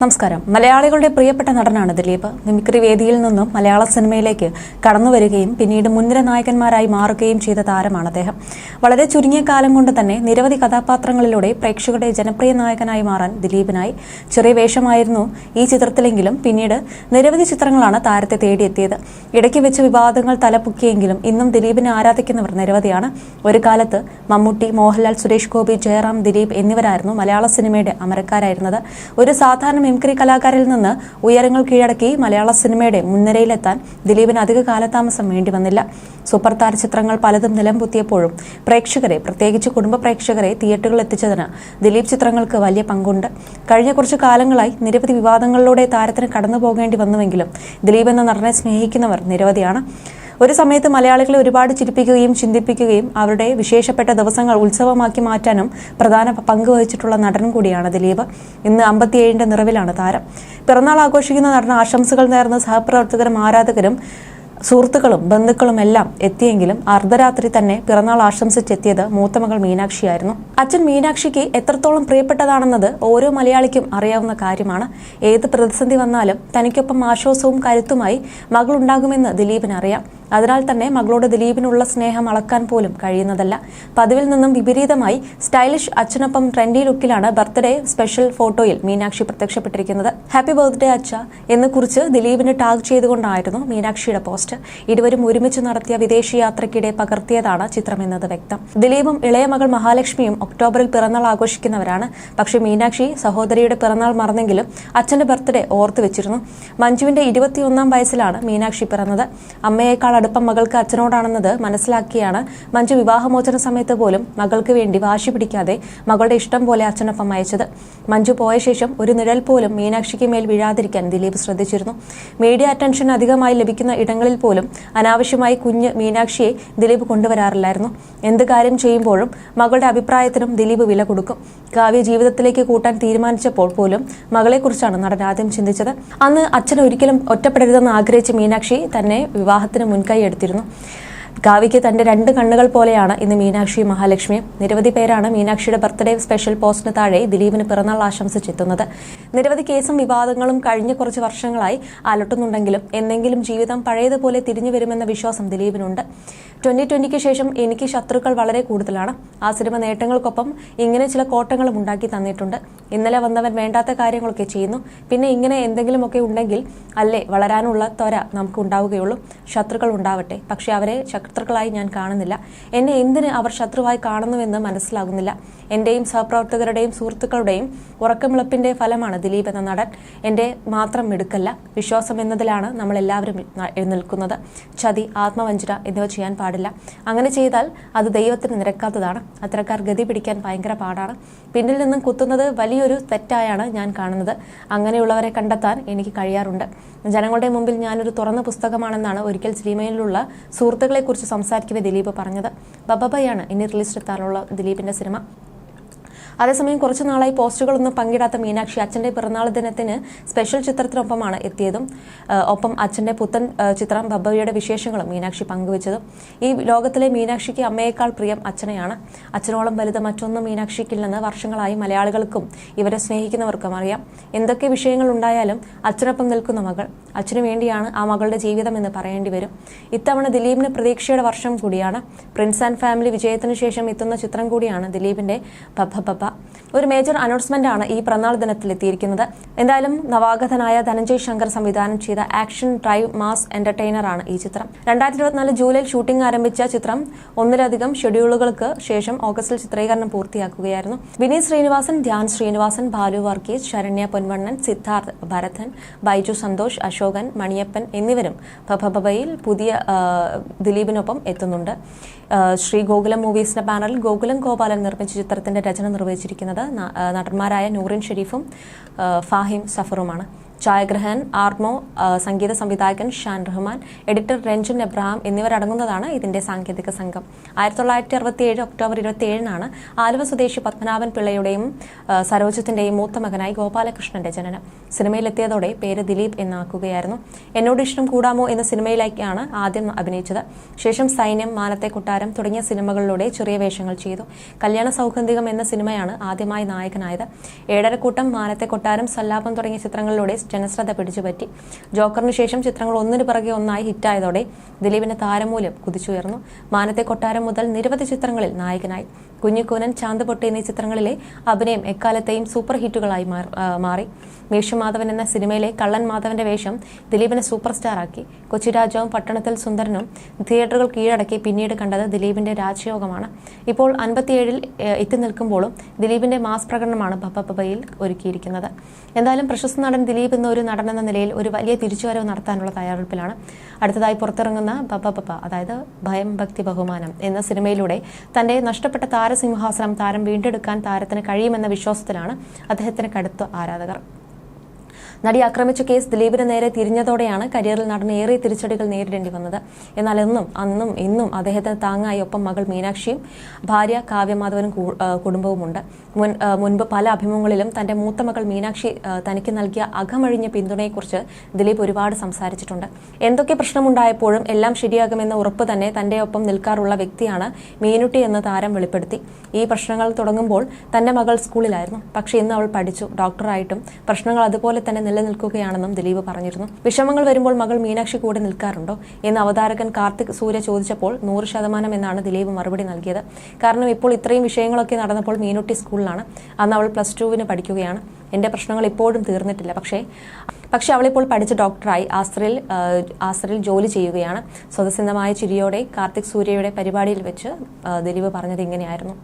നമസ്കാരം. മലയാളികളുടെ പ്രിയപ്പെട്ട നടനാണ് ദിലീപ്. മിമിക്രി വേദിയിൽ നിന്നും മലയാള സിനിമയിലേക്ക് കടന്നുവരികയും പിന്നീട് മുൻനിര നായകന്മാരായി മാറുകയും ചെയ്ത താരമാണ് അദ്ദേഹം. വളരെ ചുരുങ്ങിയ കാലം കൊണ്ട് തന്നെ നിരവധി കഥാപാത്രങ്ങളിലൂടെ പ്രേക്ഷകരുടെ ജനപ്രിയ നായകനായി മാറാൻ ദിലീപിനായി ചെറിയ വേഷമായിരുന്നു ഈ ചിത്രത്തിലെങ്കിലും പിന്നീട് നിരവധി ചിത്രങ്ങളാണ് താരത്തെ തേടിയെത്തിയത്. ഇടയ്ക്ക് വെച്ച് വിവാദങ്ങൾ തലപ്പൊക്കിയെങ്കിലും ഇന്നും ദിലീപിനെ ആരാധിക്കുന്നവർ നിരവധിയാണ്. ഒരു കാലത്ത് മമ്മൂട്ടി മോഹൻലാൽ സുരേഷ് ഗോപി ജയറാം ദിലീപ് എന്നിവരായിരുന്നു മലയാള സിനിമയുടെ അമരക്കാരായിരുന്നത്. ഒരു സാധാരണ മിമിക്രി കലാകാരിൽ നിന്ന് ഉയരങ്ങൾ കീഴടക്കി മലയാള സിനിമയുടെ മുൻനിരയിലെത്താൻ ദിലീപിന് അധിക കാലതാമസം വേണ്ടി വന്നില്ല. സൂപ്പർ താര ചിത്രങ്ങൾ പലതും നിലംപൊത്തിയപ്പോഴും പ്രേക്ഷകരെ പ്രത്യേകിച്ച് കുടുംബ പ്രേക്ഷകരെ തിയേറ്ററുകളിൽ എത്തിച്ചതിന് ദിലീപ് ചിത്രങ്ങൾക്ക് വലിയ പങ്കുണ്ട്. കഴിഞ്ഞ കുറച്ച് കാലങ്ങളായി നിരവധി വിവാദങ്ങളിലൂടെ താരത്തിന് കടന്നു വന്നുവെങ്കിലും ദിലീപ് എന്ന നടനെ സ്നേഹിക്കുന്നവർ നിരവധിയാണ്. ഒരു സമയത്ത് മലയാളികളെ ഒരുപാട് ചിരിപ്പിക്കുകയും ചിന്തിപ്പിക്കുകയും അവരുടെ വിശേഷപ്പെട്ട ദിവസങ്ങൾ ഉത്സവമാക്കി മാറ്റാനും പ്രധാന പങ്ക് വഹിച്ചിട്ടുള്ള നടൻ കൂടിയാണ് ദിലീപ്. ഇന്ന് അമ്പത്തിയേഴിന്റെ നിറവിലാണ് താരം. പിറന്നാൾ ആഘോഷിക്കുന്ന നടൻ ആശംസകൾ നേർന്ന സഹപ്രവർത്തകരും ആരാധകരും സുഹൃത്തുക്കളും ബന്ധുക്കളും എല്ലാം എത്തിയെങ്കിലും അർദ്ധരാത്രി തന്നെ പിറന്നാൾ ആശംസിച്ചെത്തിയത് മൂത്തമകൾ മീനാക്ഷിയായിരുന്നു. അച്ഛൻ മീനാക്ഷിക്ക് എത്രത്തോളം പ്രിയപ്പെട്ടതാണെന്നത് ഓരോ മലയാളിക്കും അറിയാവുന്ന കാര്യമാണ്. ഏത് പ്രതിസന്ധി വന്നാലും തനിക്കൊപ്പം ആശ്വാസവും കരുത്തുമായി മകളുണ്ടാകുമെന്ന് ദിലീപിന് അറിയാം. അതിനാൽ തന്നെ മകളോട് ദിലീപിനുള്ള സ്നേഹം അളക്കാൻ പോലും കഴിയുന്നതല്ല. പതിവിൽ നിന്നും വിപരീതമായി സ്റ്റൈലിഷ് അച്ഛനൊപ്പം ട്രെൻഡി ലുക്കിലാണ് ബർത്ത്ഡേ സ്പെഷ്യൽ ഫോട്ടോയിൽ മീനാക്ഷി പ്രത്യക്ഷപ്പെട്ടിരിക്കുന്നത്. ഹാപ്പി ബർത്ത്ഡേ അച്ഛ എന്ന് കുറിച്ച് ദിലീപിന് ടാഗ് ചെയ്തുകൊണ്ടായിരുന്നു മീനാക്ഷിയുടെ പോസ്റ്റ്. ഇരുവരും ഒരുമിച്ച് നടത്തിയ വിദേശ യാത്രയ്ക്കിടെ പകർത്തിയതാണ് ചിത്രമെന്നത് വ്യക്തം. ദിലീപും ഇളയ മകൾ മഹാലക്ഷ്മിയും ഒക്ടോബറിൽ പിറന്നാൾ ആഘോഷിക്കുന്നവരാണ്. പക്ഷേ മീനാക്ഷി സഹോദരിയുടെ പിറന്നാൾ മറന്നെങ്കിലും അച്ഛന്റെ ബർത്ത്ഡേ ഓർത്തു വെച്ചിരുന്നു. മഞ്ജുവിന്റെ ഇരുപത്തിയൊന്നാം വയസ്സിലാണ് മീനാക്ഷി പിറന്നത്. അമ്മയേക്കാൾ അടുപ്പം മകൾക്ക് അച്ഛനോടാണെന്നത് മനസ്സിലാക്കിയാണ് മഞ്ജു വിവാഹമോചന സമയത്ത് പോലും മകൾക്ക് വേണ്ടി വാശി പിടിക്കാതെ മകളുടെ ഇഷ്ടം പോലെ അച്ഛനൊപ്പം അയച്ചത്. മഞ്ജു പോയ ശേഷം ഒരു നിഴൽ പോലും മീനാക്ഷിക്ക് മേൽ വീഴാതിരിക്കാൻ ദിലീപ് ശ്രദ്ധിച്ചിരുന്നു. മീഡിയ അറ്റൻഷൻ അധികമായി ലഭിക്കുന്ന ഇടങ്ങളിൽ പോലും അനാവശ്യമായി കുഞ്ഞ് മീനാക്ഷിയെ ദിലീപ് കൊണ്ടുവരാറില്ലായിരുന്നു. എന്ത് കാര്യം ചെയ്യുമ്പോഴും മകളുടെ അഭിപ്രായത്തിനും ദിലീപ് വില കൊടുക്കും. കാവ്യ ജീവിതത്തിലേക്ക് കൂട്ടാൻ തീരുമാനിച്ചപ്പോൾ പോലും മകളെക്കുറിച്ചാണ് നടൻ ആദ്യം ചിന്തിച്ചത്. അന്ന് അച്ഛൻ ഒരിക്കലും ഒറ്റപ്പെടരുതെന്ന് ആഗ്രഹിച്ച മീനാക്ഷി തന്നെ വിവാഹത്തിന് മുൻകൈ എടുത്തിരുന്നു. കാവ്യയ്ക്ക് തന്റെ രണ്ട് കണ്ണുകൾ പോലെയാണ് ഇന്ന് മീനാക്ഷി മഹാലക്ഷ്മി. നിരവധി പേരാണ് മീനാക്ഷിയുടെ ബർത്ത്ഡേ സ്പെഷ്യൽ പോസ്റ്റിന് താഴെ ദിലീപിന് പിറന്നാൾ ആശംസിച്ചെത്തുന്നത്. നിരവധി കേസും വിവാദങ്ങളും കഴിഞ്ഞ കുറച്ച് വർഷങ്ങളായി അലട്ടുന്നുണ്ടെങ്കിലും എന്നെങ്കിലും ജീവിതം പഴയതുപോലെ തിരിഞ്ഞു വരുമെന്ന വിശ്വാസം ദിലീപിനുണ്ട്. ട്വന്റി ട്വന്റിക്ക് ശേഷം എനിക്ക് ശത്രുക്കൾ വളരെ കൂടുതലാണ്. ആ സിനിമ നേട്ടങ്ങൾക്കൊപ്പം ഇങ്ങനെ ചില കോട്ടങ്ങളും ഉണ്ടാക്കി തന്നിട്ടുണ്ട്. ഇന്നലെ വന്നവൻ വേണ്ടാത്ത കാര്യങ്ങളൊക്കെ ചെയ്യുന്നു. പിന്നെ ഇങ്ങനെ എന്തെങ്കിലുമൊക്കെ ഉണ്ടെങ്കിൽ അല്ലേ വളരാനുള്ള ത്വര നമുക്ക് ഉണ്ടാവുകയുള്ളൂ. ശത്രുക്കൾ ഉണ്ടാവട്ടെ. പക്ഷെ അവരെ ശത്രുക്കളായി ഞാൻ കാണുന്നില്ല. എന്നെ എന്തിന് അവർ ശത്രുവായി കാണുന്നുവെന്ന് മനസ്സിലാകുന്നില്ല. എന്റെയും സഹപ്രവർത്തകരുടെയും സുഹൃത്തുക്കളുടെയും ഉറക്കമിളപ്പിന്റെ ഫലമാണ് ദിലീപ് എന്ന നടൻ. എന്റെ മാത്രം മിടുക്കല്ല വിശ്വാസം എന്നതിലാണ് നമ്മൾ എല്ലാവരും നിൽക്കുന്നത് ചതി ആത്മവഞ്ചന എന്നിവ ചെയ്യാൻ പാടില്ല. അങ്ങനെ ചെയ്താൽ അത് ദൈവത്തിന് നിരക്കാത്തതാണ്. അത്തരക്കാർ ഗതി പിടിക്കാൻ ഭയങ്കര പാടാണ്. പിന്നിൽ നിന്നും കുത്തുന്നത് വലിയൊരു തെറ്റായാണ് ഞാൻ കാണുന്നത്. അങ്ങനെയുള്ളവരെ കണ്ടെത്താൻ എനിക്ക് കഴിയാറുണ്ട്. ജനങ്ങളുടെ മുമ്പിൽ ഞാനൊരു തുറന്ന പുസ്തകമാണെന്നാണ് ഒരിക്കൽ സിനിമയിലുള്ള സുഹൃത്തുക്കളെക്കുറിച്ച് സംസാരിക്കവേ ദിലീപ് പറഞ്ഞത്. ബബബയാണ് ഇനി റിലീസ് ദിലീപിന്റെ സിനിമ. അതേസമയം കുറച്ചു നാളായി പോസ്റ്റുകളൊന്നും പങ്കിടാത്ത മീനാക്ഷി അച്ഛന്റെ പിറന്നാൾ ദിനത്തിന് സ്പെഷ്യൽ ചിത്രത്തിനൊപ്പമാണ് എത്തിയതും. ഒപ്പം അച്ഛന്റെ പുത്തൻ ചിത്രം ബബ്ബയുടെ വിശേഷങ്ങളും മീനാക്ഷി പങ്കുവച്ചതും. ഈ ലോകത്തിലെ മീനാക്ഷിക്ക് അമ്മയേക്കാൾ പ്രിയം അച്ഛനെയാണ്. അച്ഛനോളം വലുത് മറ്റൊന്നും മീനാക്ഷിക്കില്ലെന്ന് വർഷങ്ങളായി മലയാളികൾക്കും ഇവരെ സ്നേഹിക്കുന്നവർക്കും അറിയാം. എന്തൊക്കെ വിഷയങ്ങൾ ഉണ്ടായാലും അച്ഛനൊപ്പം നിൽക്കുന്ന മകൾ. അച്ഛനു വേണ്ടിയാണ് ആ മകളുടെ ജീവിതം എന്ന് പറയേണ്ടി വരും. ഇത്തവണ ദിലീപിന് പ്രതീക്ഷയുടെ വർഷം കൂടിയാണ്. പ്രിൻസ് ആൻഡ് ഫാമിലി വിജയത്തിന് ശേഷം എത്തുന്ന ചിത്രം കൂടിയാണ് ദിലീപിന്റെ പപ്പ പപ്പ ഒരു മേജർ അനൗൺസ്മെന്റ് ആണ് ഈ പിറന്നാൾ ദിനത്തിൽ എത്തിയിരിക്കുന്നത്. എന്തായാലും നവാഗതനായ ധനഞ്ജയ് ശങ്കർ സംവിധാനം ചെയ്ത ആക്ഷൻ ഡ്രൈവ് മാസ് എന്റർടൈനർ ആണ് ഈ ചിത്രം. രണ്ടായിരത്തി ഇരുപത്തിനാല് ജൂലൈയിൽ ഷൂട്ടിംഗ് ആരംഭിച്ച ചിത്രം ഒന്നിലധികം ഷെഡ്യൂളുകൾക്ക് ശേഷം ഓഗസ്റ്റിൽ ചിത്രീകരണം പൂർത്തിയാക്കുകയായിരുന്നു. വിനീത് ശ്രീനിവാസൻ ധ്യാൻ ശ്രീനിവാസൻ ബാലു വർഗീസ് ശരണ്യ പൊൻവണ്ണൻ സിദ്ധാർത്ഥ് ഭരതൻ ബൈജു സന്തോഷ് അശോകൻ മണിയപ്പൻ എന്നിവരും ഭഭഭയിൽ പുതിയ ദിലീപിനൊപ്പം എത്തുന്നുണ്ട്. ശ്രീ ഗോകുലം മൂവീസിന്റെ ബാനറിൽ ഗോകുലം ഗോപാലൻ നിർമ്മിച്ച ചിത്രത്തിന്റെ രചന നിർവഹിച്ചിരിക്കുന്നത് നടന്മാരായ നൂറിൻ ഷെരീഫും ഫാഹിം സഫറുമാണ്. ഛായാഗ്രഹൻ ആർമോ സംഗീത സംവിധായകൻ ഷാൻ റഹ്മാൻ എഡിറ്റർ രഞ്ജൻ എബ്രഹാം എന്നിവരടങ്ങുന്നതാണ് ഇതിന്റെ സാങ്കേതിക സംഘം. ആയിരത്തി തൊള്ളായിരത്തി അറുപത്തി ഏഴ് ഒക്ടോബർ ഇരുപത്തി ഏഴിനാണ് ആലുവ സ്വദേശി പത്മനാഭൻ പിള്ളയുടെയും സരോജത്തിന്റെയും മൂത്ത മകനായി ഗോപാലകൃഷ്ണന്റെ ജനനം. സിനിമയിലെത്തിയതോടെ പേര് ദിലീപ് എന്നാക്കുകയായിരുന്നു. എന്നോട് ഇഷ്ടം കൂടാമോ എന്ന സിനിമയിലേക്കാണ് ആദ്യം അഭിനയിച്ചത്. ശേഷം സൈന്യം മാനത്തെ കൊട്ടാരം തുടങ്ങിയ സിനിമകളിലൂടെ ചെറിയ വേഷങ്ങൾ ചെയ്തു. കല്യാണ സൗഗന്ധികം എന്ന സിനിമയാണ് ആദ്യമായി നായകനായത്. ഏഴരക്കൂട്ടം മാനത്തെ കൊട്ടാരം സല്ലാപം തുടങ്ങിയ ചിത്രങ്ങളിലൂടെ ജനശ്രദ്ധ പിടിച്ചുപറ്റി. ജോക്കറിന് ശേഷം ചിത്രങ്ങൾ ഒന്നിനു പിറകെ ഒന്നായി ഹിറ്റായതോടെ ദിലീപിന്റെ താരമൂല്യം കുതിച്ചുയർന്നു. മാനത്തെ കൊട്ടാരം മുതൽ നിരവധി ചിത്രങ്ങളിൽ നായകനായി. കുഞ്ഞിക്കൂനൻ ചാന്തുപൊട്ട് എന്നീ ചിത്രങ്ങളിലെ അഭിനയം എക്കാലത്തെയും സൂപ്പർ ഹിറ്റുകളായി മാറി. വേഷമാധവൻ എന്ന സിനിമയിലെ കള്ളൻ മാധവന്റെ വേഷം ദിലീപിനെ സൂപ്പർ സ്റ്റാറാക്കി കൊച്ചിരാജാവും പട്ടണത്തിൽ സുന്ദരനും തിയേറ്ററുകൾ കീഴടക്കി പിന്നീട് കണ്ടത് ദിലീപിന്റെ രാജയോഗമാണ്. ഇപ്പോൾ അൻപത്തിയേഴിൽ എത്തി നിൽക്കുമ്പോഴും ദിലീപിന്റെ മാസ് പ്രകടനമാണ് പപ്പപ്പയിൽ ഒരുക്കിയിരിക്കുന്നത്. എന്തായാലും പ്രശസ്ത നടൻ ദിലീപ് എന്ന ഒരു നടൻ എന്ന നിലയിൽ ഒരു വലിയ തിരിച്ചുവരവ് നടത്താനുള്ള തയ്യാറെടുപ്പിലാണ്. അടുത്തതായി പുറത്തിറങ്ങുന്ന ബപ്പ അതായത് ഭയം ഭക്തി ബഹുമാനം എന്ന സിനിമയിലൂടെ തന്റെ നഷ്ടപ്പെട്ട താരസിംഹാസനം താരം വീണ്ടെടുക്കാൻ താരത്തിന് കഴിയുമെന്ന വിശ്വാസത്തിലാണ് അദ്ദേഹത്തിന് കടുത്ത ആരാധകർ. നടി ആക്രമിച്ച കേസ് ദിലീപിന് നേരെ തിരിഞ്ഞതോടെയാണ് കരിയറിൽ നടന്ന ഏറെ തിരിച്ചടികൾ നേരിടേണ്ടി വന്നത്. എന്നാൽ എന്നും അന്നും ഇന്നും അദ്ദേഹത്തിന് താങ്ങായി ഒപ്പം മകൾ മീനാക്ഷിയും ഭാര്യ കാവ്യമാധവനും കുടുംബവുമുണ്ട്. മുൻ മുൻപ് പല അഭിമുഖങ്ങളിലും തന്റെ മൂത്ത മകൾ മീനാക്ഷി തനിക്ക് നൽകിയ അകമഴിഞ്ഞ പിന്തുണയെക്കുറിച്ച് ദിലീപ് ഒരുപാട് സംസാരിച്ചിട്ടുണ്ട്. എന്തൊക്കെ പ്രശ്നമുണ്ടായപ്പോഴും എല്ലാം ശരിയാകുമെന്ന ഉറപ്പ് തന്നെ തന്റെ ഒപ്പം നിൽക്കാറുള്ള വ്യക്തിയാണ് മീനുട്ടി എന്ന താരം വെളിപ്പെടുത്തി. ഈ പ്രശ്നങ്ങൾ തുടങ്ങുമ്പോൾ തന്റെ മകൾ സ്കൂളിലായിരുന്നു. പക്ഷേ ഇന്ന് അവൾ പഠിച്ചു. ഡോക്ടറായിട്ടും പ്രശ്നങ്ങൾ അതുപോലെ തന്നെ നിലനിൽക്കുകയാണെന്നും ദിലീപ് പറഞ്ഞിരുന്നു. വിഷമങ്ങൾ വരുമ്പോൾ മകൾ മീനാക്ഷി കൂടെ നിൽക്കാറുണ്ടോ എന്ന് അവതാരകൻ കാർത്തിക് സൂര്യ ചോദിച്ചപ്പോൾ നൂറ് ശതമാനം എന്നാണ് ദിലീപ് മറുപടി നൽകിയത്. കാരണം ഇപ്പോൾ ഇത്രയും വിഷയങ്ങളൊക്കെ നടന്നപ്പോൾ മീനുട്ടി സ്കൂളിലാണ്. അന്ന് അവൾ പ്ലസ് ടുവിന് പഠിക്കുകയാണ്. എന്റെ പ്രശ്നങ്ങൾ ഇപ്പോഴും തീർന്നിട്ടില്ല. പക്ഷേ പക്ഷെ അവളിപ്പോൾ പഠിച്ച ഡോക്ടറായി ആസ്ത്രയിൽ ആസ്ത്രയിൽ ജോലി ചെയ്യുകയാണ്. സ്വതസിദ്ധമായ ചിരിയോടെ കാർത്തിക് സൂര്യയുടെ പരിപാടിയിൽ വെച്ച് ദിലീപ് പറഞ്ഞത് ഇങ്ങനെയായിരുന്നു.